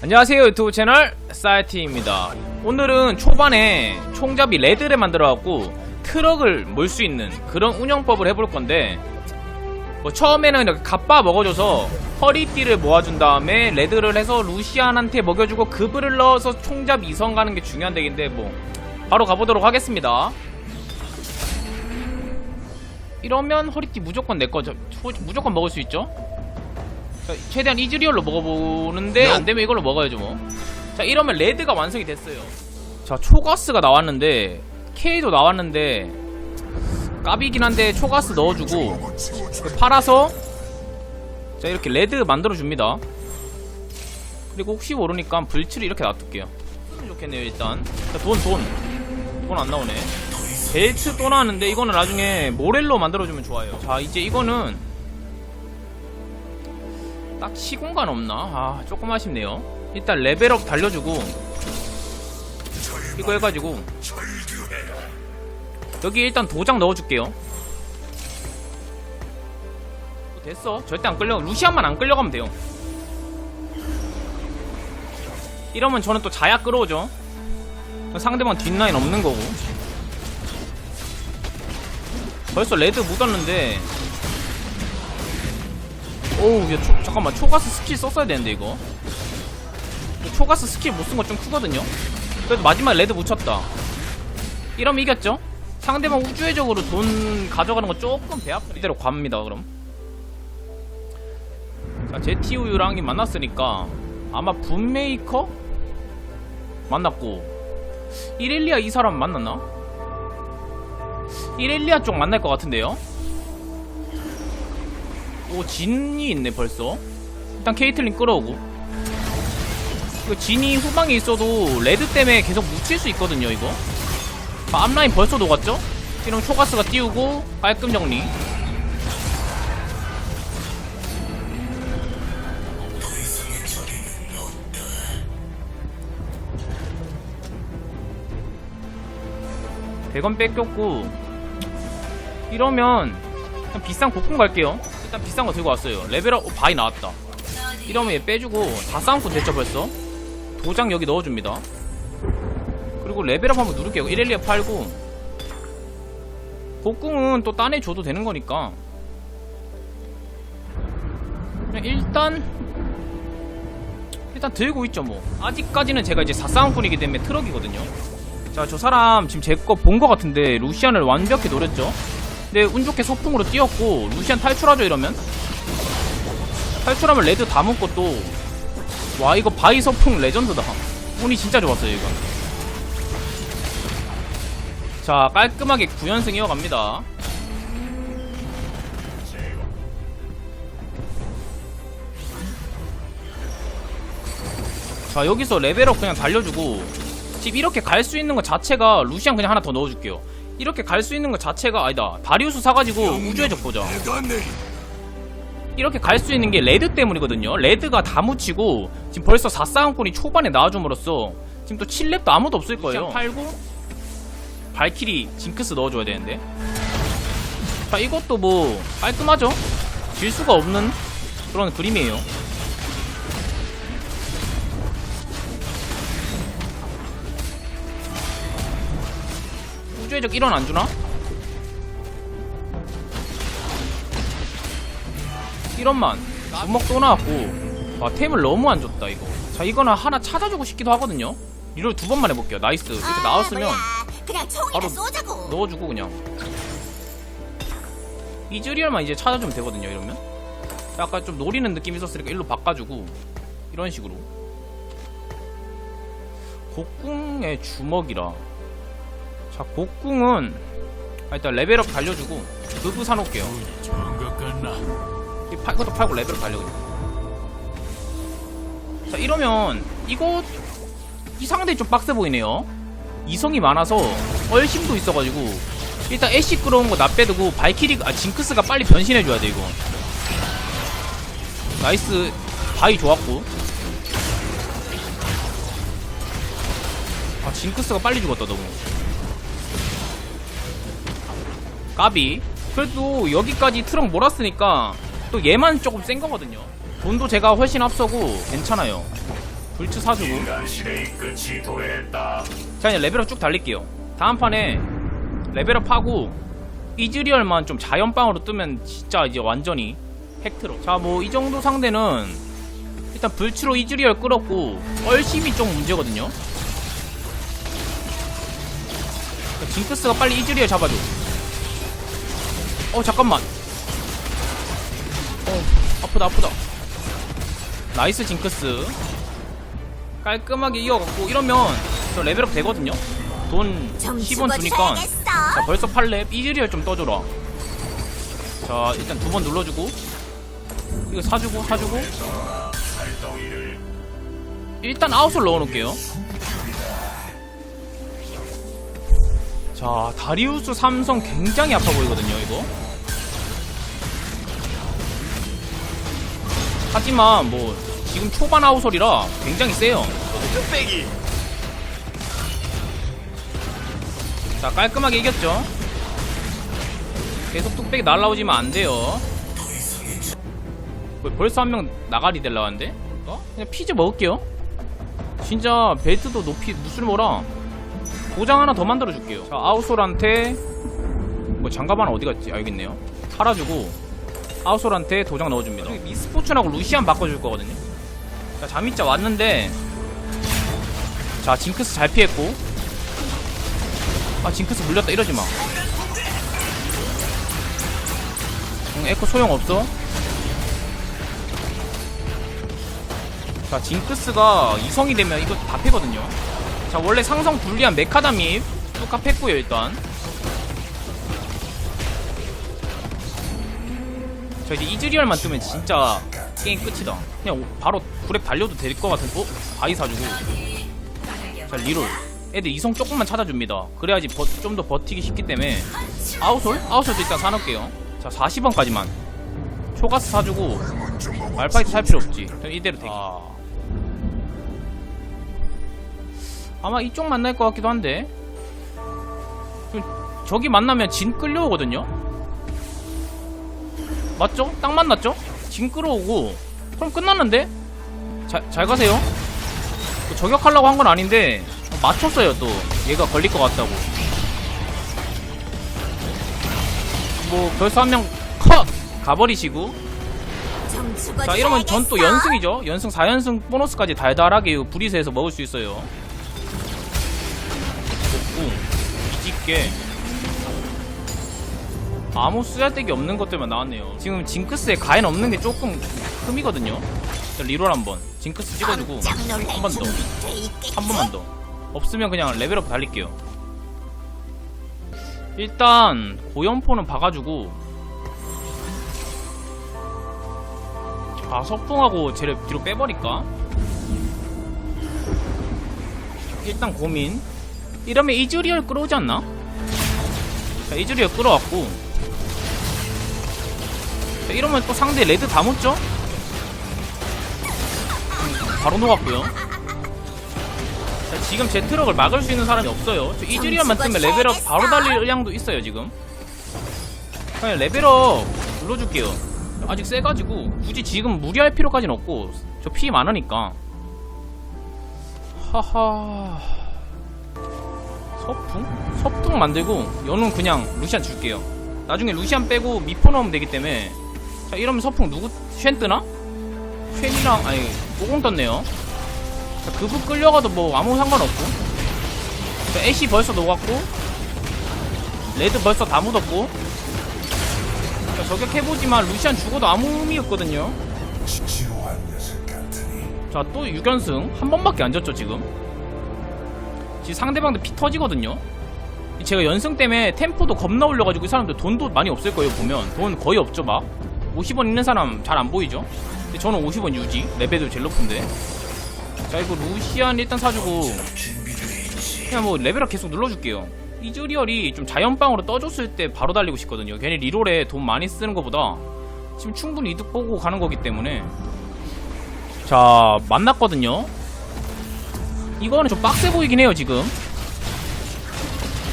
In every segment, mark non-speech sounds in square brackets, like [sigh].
안녕하세요 유튜브 채널 사이티입니다. 오늘은 초반에 총잡이 레드를 만들어갖고 트럭을 몰 수 있는 그런 운영법을 해볼 건데 뭐 처음에는 이렇게 갑바 먹어줘서 허리띠를 모아준 다음에 레드를 해서 루시안한테 먹여주고 급을 넣어서 총잡 이성 가는 게 중요한 덱인데 뭐 바로 가보도록 하겠습니다. 이러면 허리띠 무조건 내 거죠. 무조건 먹을 수 있죠 자, 최대한 이즈리얼로 먹어보는데 안되면 이걸로 먹어야죠 뭐자 이러면 레드가 완성이 됐어요. 자 초가스가 나왔는데 K도 나왔는데 까비긴 한데 초가스 넣어주고 팔아서 자 이렇게 레드 만들어줍니다. 그리고 혹시 모르니까 불치를 이렇게 놔둘게요. 좋겠네요 일단. 자돈돈 돈 안 나오네. 벨트 또 나왔는데 이거는 나중에 모렐로 만들어주면 좋아요. 자 이제 이거는 딱 시공간 없나? 아 조금 아쉽네요. 일단 레벨업 달려주고 이거 해가지고. 여기 일단 도장 넣어줄게요. 됐어. 절대 안 끌려. 루시안만 안 끌려가면 돼요. 이러면 저는 또 자야 끌어오죠. 상대방 뒷라인 없는 거고. 벌써 레드 묻었는데 오우 야, 초, 잠깐만 초가스 스킬 썼어야 되는데 이거. 초가스 스킬 못쓴거좀 크거든요? 그래도 마지막에 레드 묻혔다. 이러면 이겼죠? 상대방 우주회적으로 돈 가져가는 거 조금 배 아픈 이대로 갑니다 그럼. 자 제티우유랑 만났으니까 아마 분메이커? 만났고. 이렐리아 이 사람 만났나? 이렐리아 쪽 만날 것 같은데요 오 진이 있네 벌써. 일단 케이틀린 끌어오고. 이거 진이 후방에 있어도 레드 때문에 계속 묻힐 수 있거든요 이거. 아, 앞라인 벌써 녹았죠? 이런 초가스가 띄우고 깔끔 정리. 대건 뺏겼고. 이러면 비싼 곡군 갈게요 일단 비싼 거 들고 왔어요. 레벨업 어, 바이 나왔다. 이러면 얘 빼주고 다 싸움꾼 됐죠 벌써? 도장 여기 넣어줍니다. 그리고 레벨업 한번 누를게요. 1렐리아 팔고. 복궁은 또 딴에 줘도 되는 거니까. 그냥 일단 일단 들고 있죠 뭐. 아직까지는 제가 이제 4싸움꾼이기 때문에 트럭이거든요. 자 저 사람 지금 제 거 본 거 같은데 루시안을 완벽히 노렸죠 근데 운 좋게 소풍으로 뛰었고 루시안 탈출하죠 이러면? 탈출하면 레드 다 묶고 또와 이거 바이 소풍 레전드다. 운이 진짜 좋았어요 이거. 자 깔끔하게 9연승 이어갑니다. 자 여기서 레벨업 그냥 달려주고 지금 이렇게 갈 수 있는 것 자체가 루시안 그냥 하나 더 넣어줄게요 이렇게 갈 수 있는 것 자체가 아니다. 다리우스 사가지고 우주의 적 보자. 이렇게 갈 수 있는 게 레드 때문이거든요. 레드가 다 묻히고 지금 벌써 4싸움꾼이 초반에 나와줌으로써 지금 또 7렙도 아무도 없을 거예요. 팔고. 발키리 징크스 넣어줘야 되는데. 자 이것도 뭐 깔끔하죠? 질 수가 없는 그런 그림이에요 우주의 적 1원 안 주나? 1원만. 주먹 또 나왔고. 와 템을 너무 안 줬다 이거. 자 이거는 하나 찾아주고 싶기도 하거든요. 이걸 두 번만 해볼게요. 나이스. 이렇게 아, 나왔으면 바로. 넣어주고 그냥. 이즈리얼만 이제 찾아주면 되거든요 이러면. 약간 좀 노리는 느낌이 있었으니까 일로 바꿔주고. 이런 식으로. 곡궁의 주먹이라 자 곡궁은 아, 일단 레벨업 달려주고 그거 사놓을게요. 이것도 팔고 레벨업 달려 그냥. 자 이러면 이거 이 상대 좀 빡세 보이네요. 이성이 많아서 얼심도 있어가지고 일단 애쉬 끌어온 거 나 빼두고 발키리 아 징크스가 빨리 변신해줘야 돼 이거. 나이스. 바이 좋았고. 아 징크스가 빨리 죽었다 너무 까비. 그래도 여기까지 트럭 몰았으니까 또 얘만 조금 센 거거든요. 돈도 제가 훨씬 앞서고 괜찮아요. 불츠 사주고. 자 이제 레벨업 쭉 달릴게요. 다음 판에 레벨업 하고 이즈리얼만 좀 자연빵으로 뜨면 진짜 이제 완전히 팩트로. 자뭐 이 정도 상대는 일단 불치로 이즈리얼 끌었고 얼심이 좀 문제거든요. 자, 징크스가 빨리 이즈리얼 잡아줘 어 잠깐만. 어 아프다 아프다. 나이스 징크스. 깔끔하게 이어갖고 이러면 저 레벨업 되거든요? 돈좀 10원 주니까. 자 벌써 8렙. 이즈리얼 좀 떠줘라. 자 일단 두 번 눌러주고. 이거 사주고 사주고. 일단 아웃을 넣어놓을게요 자 다리우스 삼성 굉장히 아파 보이거든요 이거. 하지만 뭐 지금 초반 아웃솔이라 굉장히 세요. 뚝배기. 자 깔끔하게 이겼죠? 계속 뚝배기 날라오지면 안 돼요. 뭐, 벌써 한 명 나가리 될라왔는데? 어? 그냥 피즈 먹을게요. 진짜 벨트도 높이 무슬모라 도장 하나 더 만들어 줄게요. 자 아웃솔한테 뭐 장갑 하나 어디 갔지? 알겠네요. 팔아주고 아웃솔한테 도장 넣어줍니다. 미스포츠하고 루시안 바꿔줄 거거든요. 자 자미자 왔는데 자 징크스 잘 피했고. 아 징크스 물렸다. 이러지마. 응, 에코 소용없어? 자 징크스가 이성이 되면 이거 다 패거든요 자 원래 상성 불리한 메카다밉 뚜까 팼고요 일단. 자 이제 이즈리얼만 뜨면 진짜 게임 끝이다. 그냥 오- 바로 구렉 달려도 될 것 같은 어? 바위 사주고. 자 리롤. 애들 이성 조금만 찾아줍니다. 그래야지 좀 더 버티기 쉽기 때문에. 아웃솔? 아웃솔도 일단 사놓을게요. 자 40원까지만. 초가스 사주고 말파이트 살 필요 없지. 이대로 대기 아... 아마 이쪽 만날 것 같기도 한데 좀 저기 만나면 진 끌려오거든요 맞죠? 딱 만났죠? 진 끌어오고 그럼 끝났는데? 자, 잘 가세요 뭐 저격하려고 한 건 아닌데 맞췄어요 또 얘가 걸릴 것 같다고 뭐 벌써 한 명 컷! 가버리시고. 자 이러면 전 또 연승이죠 연승 4연승 보너스까지 달달하게 이 브리스에서 먹을 수 있어요 게 아무 쓰잘데기 없는 것들만 나왔네요 지금 징크스에 가엔 없는 게 조금 흠이거든요 자, 리롤 한번 징크스 찍어주고 한 번 더. 준비 돼 있겠지? 한 번만 더. 없으면 그냥 레벨업 달릴게요. 일단 고연포는 박아주고 아 석풍하고 쟤를 뒤로 빼버릴까? 일단 고민 이러면 이즈리얼 끌어오지 않나? 자 이즈리얼 끌어왔고 자 이러면 또 상대 레드 다 묻죠? 음, 바로 녹았고요 자, 지금 제 트럭을 막을 수 있는 사람이 없어요. 저 이즈리얼만 뜨면 레벨업 바로 달릴 의향도 있어요, 지금. 그냥 레벨업 눌러줄게요. 아직 세가지고 굳이 지금 무리할 필요까지는 없고 저 피 많으니까. 하하. 서풍? 서풍 만들고 연운 그냥 루시안 줄게요. 나중에 루시안 빼고 미포 넣으면 되기 때문에 자 이러면 서풍 누구 쉔 뜨나? 쉔이랑 아니 오공 떴네요. 자, 그부 끌려가도 뭐 아무 상관없고 자, 애쉬 벌써 녹았고 레드 벌써 다 묻었고 자, 저격해보지만 루시안 죽어도 아무 의미 없거든요 지루한 녀석 같으니. 자또 6연승 한 번밖에 안 졌죠 지금 상대방도 피 터지거든요. 제가 연승 때문에 템포도 겁나 올려가지고 이 사람들 돈도 많이 없을 거예요 보면. 돈 거의 없죠 막. 50원 있는 사람 잘 안 보이죠? 근데 저는 50원 유지. 레벨도 제일 높은데. 자 이거 루시안 일단 사주고 그냥 뭐 레벨업 계속 눌러줄게요. 이즈리얼이 좀 자연빵으로 떠줬을 때 바로 달리고 싶거든요. 괜히 리롤에 돈 많이 쓰는 것보다 지금 충분히 이득 보고 가는 거기 때문에. 자 만났거든요 이거는 좀 빡세 보이긴 해요 지금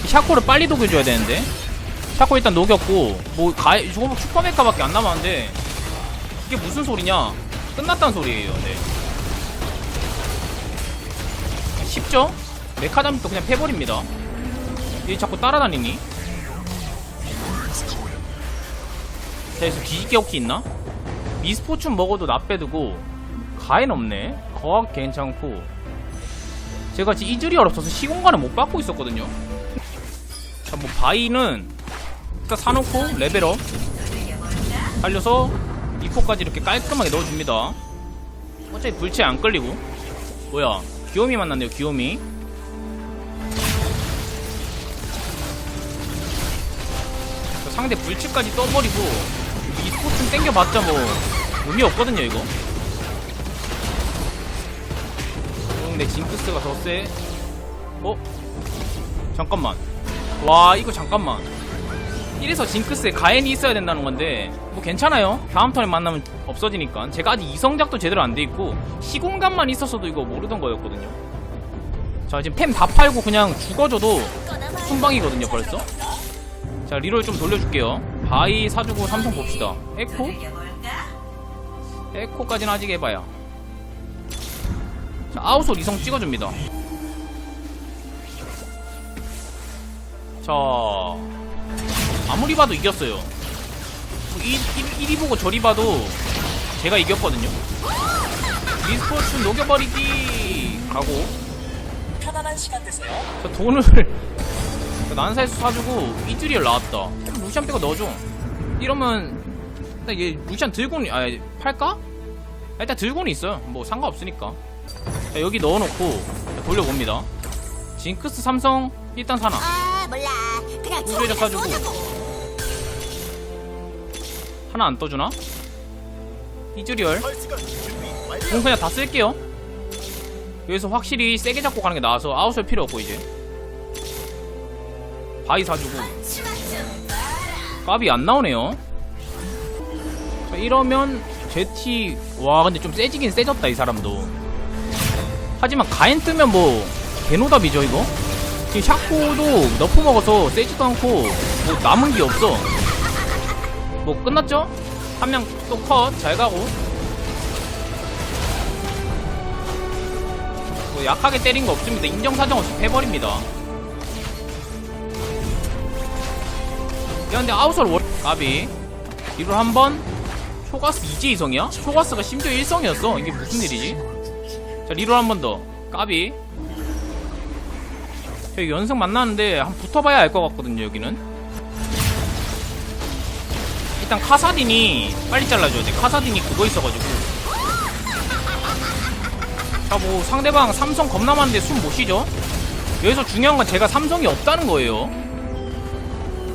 샤코를 빨리 녹여줘야 되는데 샤코 일단 녹였고 뭐 가, 저거 뭐 슈퍼메카밖에 안 남았는데 이게 무슨 소리냐 끝났다는 소리예요 네. 쉽죠? 메카잠도 그냥 패버립니다 얘 자꾸 따라다니니? 자 여기서 뒤집게 호키 있나? 미스포춘 먹어도 나 빼두고 가엔 없네 거학 괜찮고 제가 지금 이즈리얼 없어서 시공간을 못 받고 있었거든요. 자 뭐 바이는 일단 사놓고 레벨업 달려서 이포까지 이렇게 깔끔하게 넣어줍니다. 어차피 불치에 안 끌리고. 뭐야 귀요미 만났네요 귀요미. 자, 상대 불치까지 떠버리고 이 스포츠 땡겨봤자 뭐 의미 없거든요 이거 근데 징크스가 더 세. 어? 잠깐만. 와, 이거 잠깐만. 이래서 징크스에 가엔이 있어야 된다는 건데, 뭐 괜찮아요. 다음 턴에 만나면 없어지니까. 제가 아직 이성작도 제대로 안 돼 있고, 시공간만 있었어도 이거 모르던 거였거든요. 자, 지금 템 다 팔고 그냥 죽어줘도 순방이거든요, 벌써. 자, 리롤 좀 돌려줄게요. 바이 사주고 삼성 봅시다. 에코? 에코까지는 아직 해봐야. 자, 아웃솔 이성 찍어줍니다. 자, 아무리 봐도 이겼어요. 뭐 이, 이, 이리 보고 저리 봐도 제가 이겼거든요. 미스포츠 녹여버리기 가고. 편안한 시간 되세요. 자, 돈을 [laughs] 난사에서 사주고 이즈리얼 나왔다. 루시안 빼고 넣어줘. 이러면 일단 얘 루시안 들고는 아 팔까? 아, 일단 들고는 있어요. 뭐 상관없으니까. 자, 여기 넣어놓고 자, 돌려봅니다. 징크스 삼성 일단 사나. 아 몰라 그냥 우주에다 처음이라 사주고. 쏘자고. 하나 안 떠주나? 이즈리얼. 그럼 그냥 다 쓸게요. 여기서 확실히 세게 잡고 가는 게 나아서 아웃을 필요 없고 이제. 바이 사주고. 값이 안 나오네요. 자, 이러면 제티 와 근데 좀 세지긴 세졌다 이 사람도. 하지만 가엔 뜨면 뭐 개노답이죠 이거. 지금 샤코도 너프 먹어서 세지도 않고 뭐 남은 게 없어. 뭐 끝났죠? 한 명 또 컷 잘 가고. 뭐 약하게 때린 거 없습니다. 인정사정 없이 패버립니다. 야 근데 아웃솔 월 까비 이걸 한번 초가스 이제 이성이야? 초가스가 심지어 1성이었어 이게 무슨 일이지? 자 리롤 한 번 더. 까비. 여기 연승 만나는데 한 붙어봐야 알 것 같거든요 여기는. 일단 카사딘이 빨리 잘라줘야 돼. 카사딘이 그거 있어가지고. 자 뭐 상대방 삼성 겁나 많은데 숨 못 쉬죠? 여기서 중요한 건 제가 삼성이 없다는 거예요.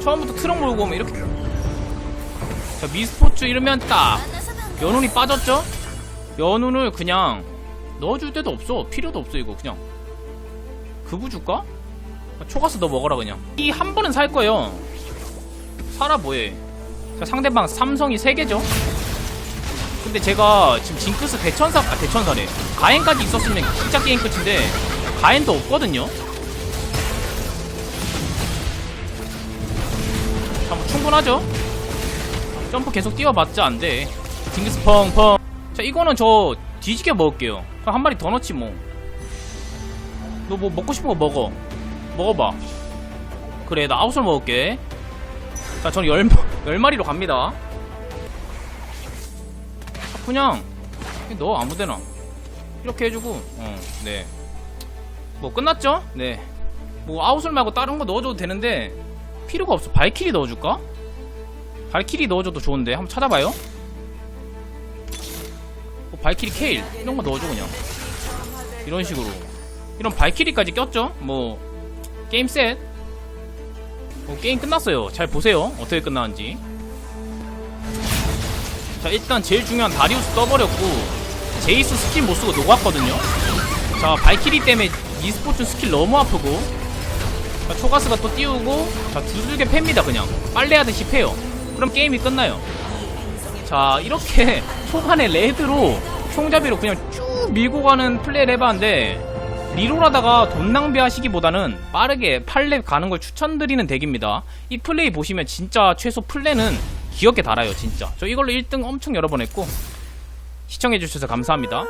처음부터 트럭 몰고 오면 이렇게. 자 미스포츠 이러면 딱 연운이 빠졌죠? 연운을 그냥 넣어줄 데도 없어 필요도 없어 이거 그냥 그부 줄까? 초가스 너 먹어라 그냥 이 한 번은 살 거예요 살아 뭐해 자 상대방 삼성이 3개죠 근데 제가 지금 징크스 대천사 아 대천사래 가엔까지 있었으면 진짜 게임 끝인데 가엔도 없거든요 자, 뭐 충분하죠? 점프 계속 뛰어봤자 안 돼. 징크스 펑펑. 자, 이거는 저 뒤지게 먹을게요. 그럼 한 마리 더 넣지 뭐. 너 뭐 먹고 싶은 거 먹어. 먹어봐. 그래, 나 아웃을 먹을게. 자, 저는 열, [laughs] 열 마리로 갑니다. 자, 그냥, 넣어, 아무 데나. 이렇게 해주고, 어, 네. 뭐 끝났죠? 네. 뭐 아웃을 말고 다른 거 넣어줘도 되는데, 필요가 없어. 발키리 넣어줄까? 발키리 넣어줘도 좋은데 한번 찾아봐요. 뭐 발키리 케일 이런 거 넣어줘 그냥 이런 식으로 이런 발키리까지 꼈죠? 뭐 게임 셋. 뭐 게임 끝났어요. 잘 보세요. 어떻게 끝나는지. 자 일단 제일 중요한 다리우스 떠버렸고 제이스 스킬 못 쓰고 녹았거든요. 자 발키리 때문에 e스포츠 스킬 너무 아프고 자, 초가스가 또 띄우고 자 두들겨 팹니다 그냥 빨래하듯이 패요 그럼 게임이 끝나요 자 이렇게 초반에 레드로 총잡이로 그냥 쭉 밀고 가는 플레이를 해봤는데 리롤하다가 돈 낭비하시기보다는 빠르게 팔렙 가는 걸 추천드리는 덱입니다. 이 플레이 보시면 진짜 최소 플레는 기억에 달아요 진짜. 저 이걸로 1등 엄청 여러 번 했고 시청해주셔서 감사합니다